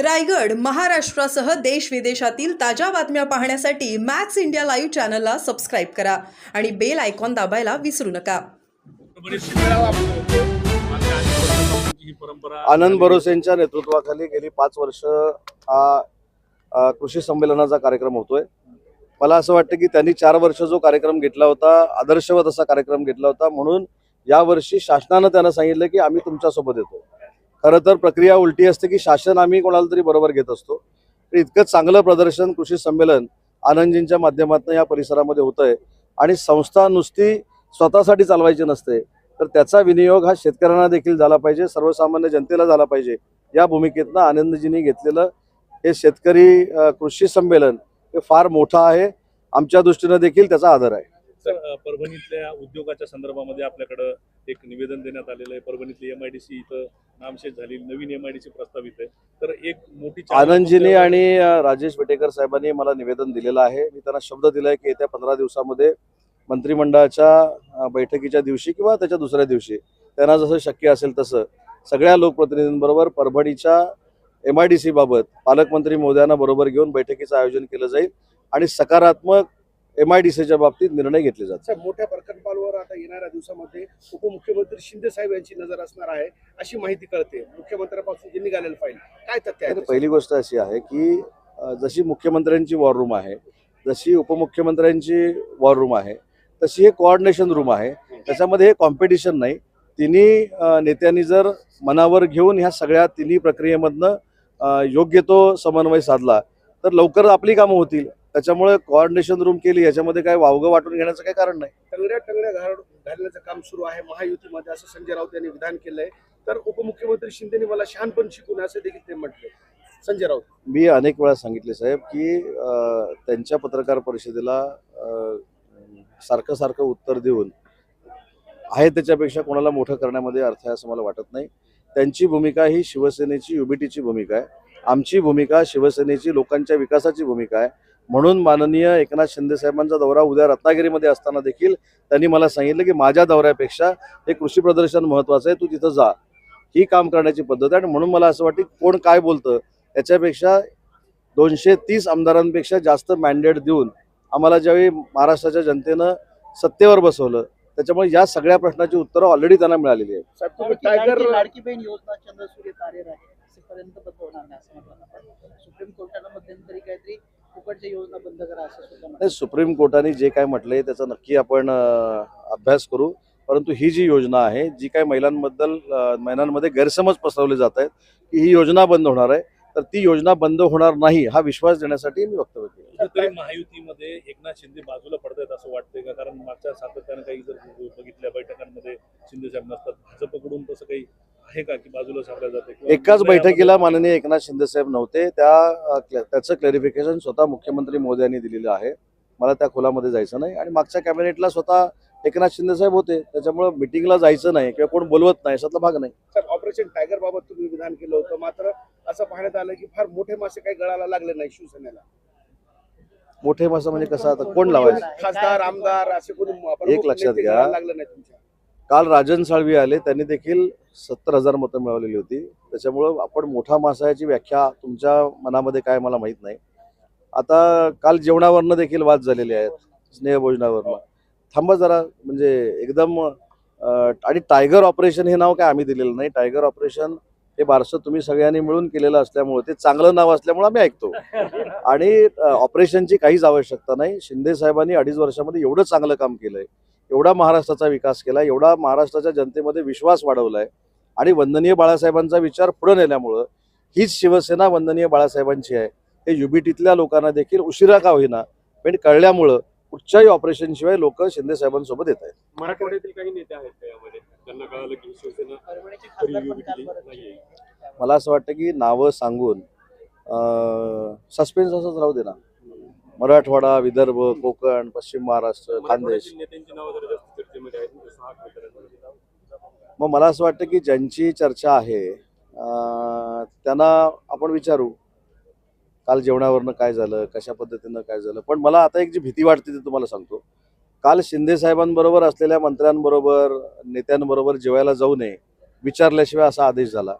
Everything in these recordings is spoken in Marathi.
रायगड महाराष्ट्रासह देश विदेशातील ताज्या बातम्या पाहण्यासाठी मॅक्स इंडिया लाईव्ह चॅनलला सबस्क्राईब करा आणि बेल आयकॉन दाबायला विसरू नका. आनंद भरोसेंच्या नेतृत्वाखाली गेली पाच वर्ष हा कृषी संमेलनाचा कार्यक्रम होतोय. मला असं वाटतं की त्यांनी चार वर्ष जो कार्यक्रम घेतला होता आदर्शवत असा कार्यक्रम घेतला होता म्हणून यावर्षी शासनानं त्यांना सांगितलं की आम्ही तुमच्यासोबत येतो. खरं तर प्रक्रिया उलटी असते की शासन आम्ही कोणाला तरी बरोबर घेत असतो. तर इतकं चांगलं प्रदर्शन कृषी संमेलन आनंदजींच्या माध्यमातून या परिसरामध्ये होत आहे आणि संस्था नुसती स्वतःसाठी चालवायची नसते. तर त्याचा विनियोग हा शेतकऱ्यांना देखील झाला पाहिजे सर्वसामान्य जनतेला झाला पाहिजे. या भूमिकेतनं आनंदजींनी घेतलेलं हे शेतकरी कृषी संमेलन हे फार मोठं आहे. आमच्या दृष्टीनं देखील त्याचा आदर आहे. सर परभणीतल्या उद्योगाच्या संदर्भामध्ये आपल्याकडं एक निवेदन देण्यात आलेलं आहे. परभणीतली एम आय डी सी इथं नामशेष झाली नवीन एम आय डी सी प्रस्तावित आहे. तर एक मोठी आनंदजींनी आणि राजेश वेटेकर साहेबांनी मला निवेदन दिलेलं आहे. मी त्यांना शब्द दिलाय की येत्या पंधरा दिवसामध्ये मंत्रिमंडळाच्या बैठकीच्या दिवशी किंवा त्याच्या दुसऱ्या दिवशी त्यांना जसं शक्य असेल तसं. सगळ्या लोकप्रतिनिधींबरोबर परभणीच्या एम आय डी सी बाबत पालकमंत्री मोदयांना बरोबर घेऊन बैठकीचं आयोजन केलं जाईल. आणि सकारात्मक एम आय डी सीच्या बाबतीत निर्णय घेतले जातात. मोठ्या प्रकल्पांवर आता येणाऱ्या दिवसामध्ये उपमुख्यमंत्री शिंदे साहेब यांची नजर असणार आहे अशी माहिती कळते. मुख्यमंत्र्यांपासून जे निघालेलं फाईल काय तथ्य आहे? पहिली गोष्ट अशी आहे की जशी मुख्यमंत्र्यांची वॉर रूम आहे जशी उपमुख्यमंत्र्यांची वॉर रूम आहे तशी हे कोऑर्डिनेशन रूम आहे. त्याच्यामध्ये हे कॉम्पिटिशन नाही. तिन्ही नेत्यांनी जर मनावर घेऊन ह्या सगळ्या तिन्ही प्रक्रियेमधनं योग्य तो समन्वय साधला तर लवकर आपली कामं होतील. त्याच्यामुळे कोऑर्डिनेशन रूम केली याच्यामध्ये काय वावगं वाटून घेण्याचं काही कारण नाही. टंगड्या टंगड्या घाल घालण्याचं काम सुरू आहे. महायुतीमध्ये असं संजय राऊत यांनी विधान केलंय. तर उपमुख्यमंत्री शिंदेनी मला शहाणपण शिकून असं देखील ते म्हटले. संजय राऊत. मी अनेक वेळा सांगितले साहेब की त्यांच्या पत्रकार परिषदेला सारखं सारखं उत्तर देऊन आहे त्याच्यापेक्षा कोणाला मोठं करण्यामध्ये अर्थ आहे असं मला वाटत नाही. त्यांची भूमिका ही शिवसेनेची युबिटीची भूमिका आहे. आमची भूमिका शिवसेनेची लोकांच्या विकासाची भूमिका आहे. म्हणून माननीय एकनाथ शिंदे साहेबांचा दौरा उद्या रत्नागिरीमध्ये असताना देखील त्यांनी मला सांगितलं की माझ्या दौऱ्यापेक्षा हे कृषी प्रदर्शन महत्त्वाचं आहे तू तिथं जा. ही काम करण्याची पद्धत आहे आणि म्हणून मला असं वाटतं की कोण काय बोलतं याच्यापेक्षा दोनशे तीस आमदारांपेक्षा जास्त मॅन्डेट देऊन आम्हाला ज्यावेळी महाराष्ट्राच्या जनतेनं सत्तेवर बसवलं त्याच्यामुळे या सगळ्या प्रश्नाची उत्तरं ऑलरेडी त्यांना मिळालेली आहेत. टायगर लाडकी- बहीण योजना चंद्रसूर्य आहे सुप्रीम कोर्टानं मध्यंतरी काहीतरी योजना बंद करा असं सुद्धा म्हटलं. नाही सुप्रीम कोर्टाने जे काय म्हटलंय त्याचा नक्की आपण अभ्यास करू. परंतु ही जी योजना आहे जी काही महिलांबद्दल महिलांमध्ये गैरसमज पसरवले जात आहेत की ही योजना बंद होणार आहे तर ती योजना बंद होणार नाही हा विश्वास देण्यासाठी मी वक्तव्य केलं. कुठेतरी महायुतीमध्ये एकनाथ शिंदे बाजूला पडतायत असं वाटतंय का? कारण मागच्या सातत्यानं काही जर बघितल्या बैठकांमध्ये शिंदे साहेब नसतात. भाजपकडून तसं काही आहे का की बाजूला सारल्या जाते एकाच बैठकीला माननीय एकनाथ शिंदे साहेब नव्हते. त्या त्याचं क्लॅरिफिकेशन स्वतः मुख्यमंत्री मोदी यांनी दिलेलं आहे. मला त्या खोलामध्ये जायचं नाही. आणि मागच्या कॅबिनेटला स्वतः एकनाथ शिंदे साहेब होते. त्याच्यामुळे मिटिंगला जायचं नाही किंवा कोण बोलवत नाही अशातला भाग नाही. साहेब ऑपरेशन टायगर बाबत तुम्ही विधान केलं होतं. मात्र असं पाहण्यात आलं की फार मोठे मासे काही गळाला लागले नाही शिवसेनेला. मोठे मासा म्हणजे कसं? आता कोण लावायचं? खासदार आमदार असे कोणी एक लक्षात घ्या. लागले नाही तुमच्या. काल राजन साळवी आले त्यांनी देखील सत्तर हजार मतं मिळवलेली होती. त्याच्यामुळं आपण मोठा मासायाची व्याख्या तुमच्या मनामध्ये काय मला माहीत नाही. आता काल जेवणावरनं देखील वाद झालेले आहेत स्नेहभोजनावरनं. थांबा जरा म्हणजे एकदम आणि टायगर ऑपरेशन हे नाव काय आम्ही दिलेलं नाही. टायगर ऑपरेशन हे बारसं तुम्ही सगळ्यांनी मिळून केलेलं असल्यामुळे ते चांगलं नाव असल्यामुळे आम्ही ऐकतो. आणि ऑपरेशनची काहीच आवश्यकता नाही. शिंदे साहेबांनी अडीच वर्षामध्ये एवढं चांगलं काम केलंय. एवढा महाराष्ट्राचा विकास केला एवढा महाराष्ट्राच्या जनतेमध्ये विश्वास वाढवलाय आणि वंदनीय बाळासाहेबांचा विचार पुढे नेल्यामुळं हीच शिवसेना वंदनीय बाळासाहेबांची आहे. हे युबीटीतल्या लोकांना देखील उशिरा का होईना पण कळल्यामुळं कुठच्याही ऑपरेशन शिवाय लोक शिंदे साहेबांसोबत येत आहेत. मराठवाड्यातील काही नेते आहेत का यामध्ये? त्यांना कळालं की शिवसेना परभणीचे खरी खासदार पण युबिटी काल परत नाहीये. मला असं वाटतं की नावं सांगून सस्पेन्स असंच राहू दे ना. मराठवाडा विदर्भ कोकण पश्चिम महाराष्ट्र खानदेश. बेकरांचं. मग मला असं वाटतं की ज्यांची चर्चा आहे त्यांना आपण विचारू काल जेवणावरनं काय झालं कशा पद्धतीनं काय झालं. पण मला आता एक जी भीती वाटते ती तुम्हाला सांगतो. काल शिंदे साहेबांबरोबर असलेल्या मंत्र्यांबरोबर नेत्यांबरोबर जेवायला जाऊ नये विचारल्याशिवाय असा आदेश झाला.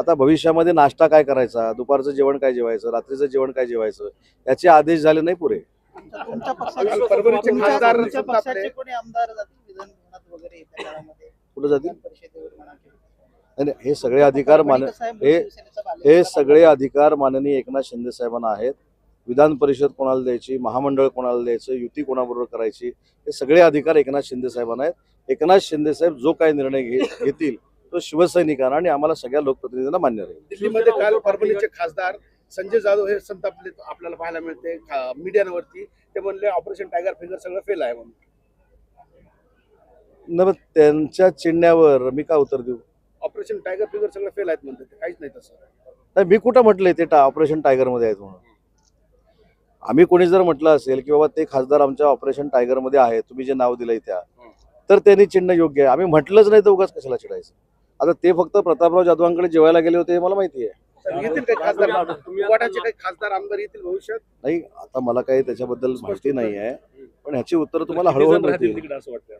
आता भविष्यामध्ये नाश्ता काय करायचा? दुपारचं जेवण काय जेवायचं? रात्रीचं जेवण काय जेवायचं? याचे आदेश झाले नाही पुरे. कुठं जातील? हे सगळे अधिकार मान हे- हे सगळे अधिकार माननीय एकनाथ शिंदे साहेबांना आहेत. विधान परिषद कोणाला द्यायची? महामंडळ कोणाला द्यायचं? युती कोणाबरोबर करायची? हे सगळे अधिकार एकनाथ शिंदे साहेबांना आहेत. एकनाथ शिंदे साहेब जो काही निर्णय घे घेतील तो शिवसैनिकांना आणि आम्हाला सगळ्या लोकप्रतिनिधींना मान्य राहील. दिल्लीमध्ये काल परभणीचे खासदार संजय जाधव हे संतापले आपल्याला पाहायला मिळते मीडियावरती. ते म्हणले ऑपरेशन टायगर फिगर सगळं फेल आहे म्हणून. न त्यांच्या चिडण्यावर मी का उत्तर देऊ? ऑपरेशन टायगर फिगर सगळं फेल आहेत म्हणतात ते काहीच नाही तसं. नाही मी कुठं म्हटलंय ते ऑपरेशन टायगरमध्ये आहेत म्हणून? आम्ही कोणी जर म्हटलं असेल की बाबा ते खासदार आमच्या ऑपरेशन टायगरमध्ये आहे तुम्ही जे नाव दिलंय त्या तर त्यांनी चिन्ह योग्य आहे. आम्ही म्हटलंच नाही तर उगाच कशाला चिडायचं? आता ते फक्त प्रतापराव जाधवांकडे जेवायला गेले होते हे मला माहिती आहे. खासदार आमदार? येतील भविष्यात? नाही आता मला काही त्याच्याबद्दल माहिती नाही आहे पण ह्याची उत्तर तुम्हाला हळूहळू मिळतील. वाटतं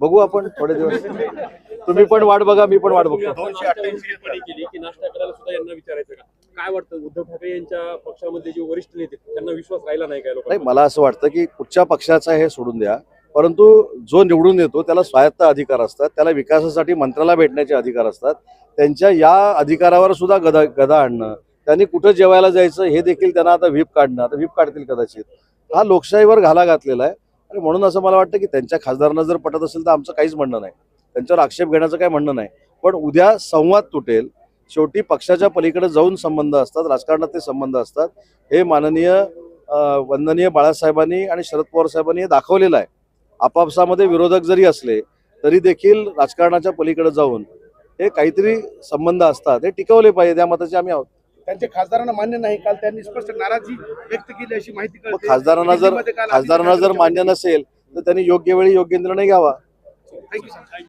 बघू आपण थोडे दिवस. तुम्ही पण वाट बघा मी पण वाट बघतो. दोनशे अठ्ठ्याऐंशी केली की नाश्ता करायला सुद्धा यांना विचारायचं का? काय वाटतं उद्धव ठाकरे यांच्या पक्षामध्ये जे वरिष्ठ नेते त्यांना विश्वास राहिला नाही काय नाही मला असं वाटतं की कुठच्या पक्षाचा हे सोडून द्या. परंतु जो निवडून येतो त्याला स्वायत्त अधिकार असतात त्याला विकासासाठी मंत्र्याला भेटण्याचे अधिकार असतात. त्यांच्या या अधिकारावर सुद्धा गदा गदा आणणं त्यांनी कुठं जेवायला जायचं हे देखील त्यांना आता व्हीप काढणं आता व्हीप काढतील कदाचित. हा लोकशाहीवर घाला घातलेला आहे. आणि म्हणून असं मला वाटतं की त्यांच्या खासदारांना जर पटत असेल तर आमचं काहीच म्हणणं नाही. त्यांच्यावर आक्षेप घेण्याचं काही म्हणणं नाही. पण उद्या संवाद तुटेल. शेवटी पक्षाच्या पलीकडे जाऊन संबंध असतात राजकारणात ते संबंध असतात. हे माननीय वंदनीय बाळासाहेबांनी आणि शरद पवार साहेबांनी हे दाखवलेलं आहे. आपापसामध्ये विरोधक जरी असले तरी देखील राजकारणाच्या पलीकडे जाऊन हे काहीतरी संबंध असतात हे टिकवले पाहिजे या मताचे आम्ही आहोत. त्यांच्या खासदारांना मान्य नाही काल त्यांनी स्पष्ट नाराजी व्यक्त केली अशी माहिती खासदारांना जर खासदारांना जर मान्य नसेल तर त्यांनी योग्य वेळी योग्य निर्णय घ्यावा थँक्यू